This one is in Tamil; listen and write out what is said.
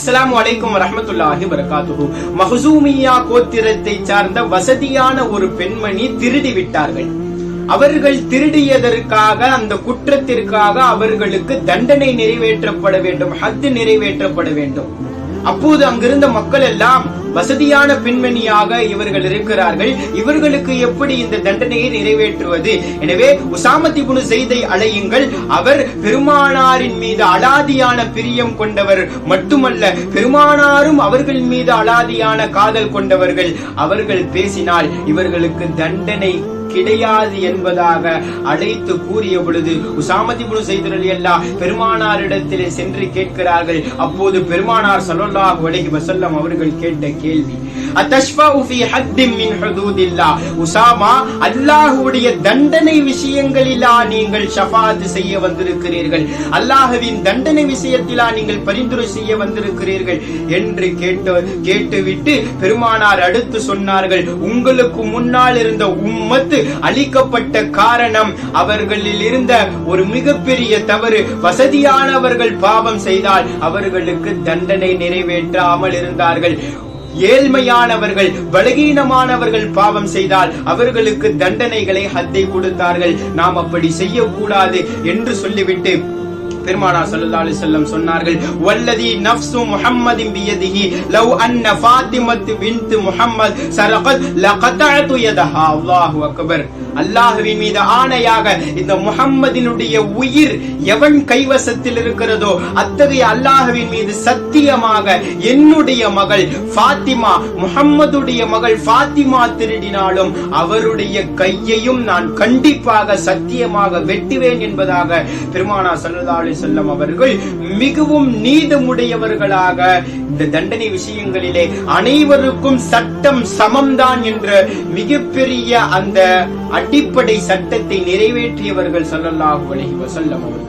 அஸ்லாம் அலைக்கும் ரஹமத்துல்லாஹி வரகாத்துஹு மஹசூமியா கோத்திரத்தை சார்ந்த வசதியான ஒரு பெண்மணி திருடி விட்டார்கள் அவர்கள் திருடியதற்காக அந்த குற்றத்திற்காக அவர்களுக்கு தண்டனை நிறைவேற்றப்பட வேண்டும் ஹத்து நிறைவேற்றப்பட வேண்டும். அப்போது அங்கிருந்த மக்கள் எல்லாம் வசதியான பெண்மணியாக இவர்கள் இருக்கிறார்கள். இவர்களுக்கு எப்படி இந்த தண்டனையை நிறைவேற்றுவது? எனவே உசாமத்தி புனு செய்தை அழையுங்கள். அவர் பெருமானாரின் மீது அலாதியான பிரியம் கொண்டவர் மட்டுமல்ல பெருமானாரும் அவர்கள் மீது அலாதியான காதல் கொண்டவர்கள். அவர்கள் பேசினால் இவர்களுக்கு தண்டனை கிடையாது என்பதாக அழைத்து கூறிய பொழுது உசாமதி முழு செய்தல் அல்லா பெருமானாரிடத்திலே சென்று கேட்கிறார்கள். அப்போது பெருமானார் ஸல்லல்லாஹு அலைஹி வசல்லம் அவர்கள் கேட்ட கேள்வி அத்தஷ்ஃபஉ ஃபீ ஹத்தின் மின் உசாமா அல்லாஹுடைய தண்டனை விஷயங்களிலா நீங்கள் ஷஃபாத் செய்ய வந்திருக்கிறீர்கள். அல்லாஹுவின் தண்டனை விஷயத்திலா நீங்கள் பரிந்துரை செய்ய வந்திருக்கிறீர்கள் என்று கேட்டு கேட்டுவிட்டு பெருமானார் அடுத்து சொன்னார்கள் உங்களுக்கு முன்னால் இருந்த உம்மத்து அளிக்கப்பட்ட காரணம் அவர்களில் இருந்த ஒரு மிகப்பெரிய தவறு. வசதியானவர்கள் பாவம் செய்தால் அவர்களுக்கு தண்டனை நிறைவேற்றாமல் இருந்தார்கள். ஏழ்மையானவர்கள் பலகீனமானவர்கள் பாவம் செய்தால் அவர்களுக்கு தண்டனைகளை ஹத்தை கொடுத்தார்கள். நாம் அப்படி செய்யக்கூடாது என்று சொல்லிவிட்டு பெருமானா ஸல்லல்லாஹு அலைஹி வஸல்லம் சொன்னார்கள் வல்லதி நஃப்சு முஹம்மதின் பியதிஹி லவ் அன்ன ஃபாத்திமத்து பின்த் முஹம்மத் சரகத் லகதஅது யதஹா. அல்லாஹு அக்பர். அல்லாஹ்வின் மீது ஆணையாக இந்த முஹம்மதினுடைய உயிர் எவன் கைவசத்தில் இருக்கிறதோ அத்தகைய அல்லாஹ்வின் மீது சத்தியமாக என்னுடைய மகள் ஃபாத்திமா முஹம்மதுடைய மகள் ஃபாத்திமா திருடினாலும் அவருடைய கையையும் நான் கண்டிப்பாக சத்தியமாக வெட்டுவேன் என்பதாக பெருமானா ஸல்லல்லாஹு அலி வஸல்லம் அவர்கள் மிகவும் நீதமுடையவர்களாக இந்த தண்டனை விஷயங்களிலே அனைவருக்கும் சட்டம் சமம்தான் என்ற மிகப்பெரிய அந்த அடிப்படை சட்டத்தை நிறைவேற்றியவர்கள் ஸல்லல்லாஹு அலஹி வசல்லம் அவர்கள்.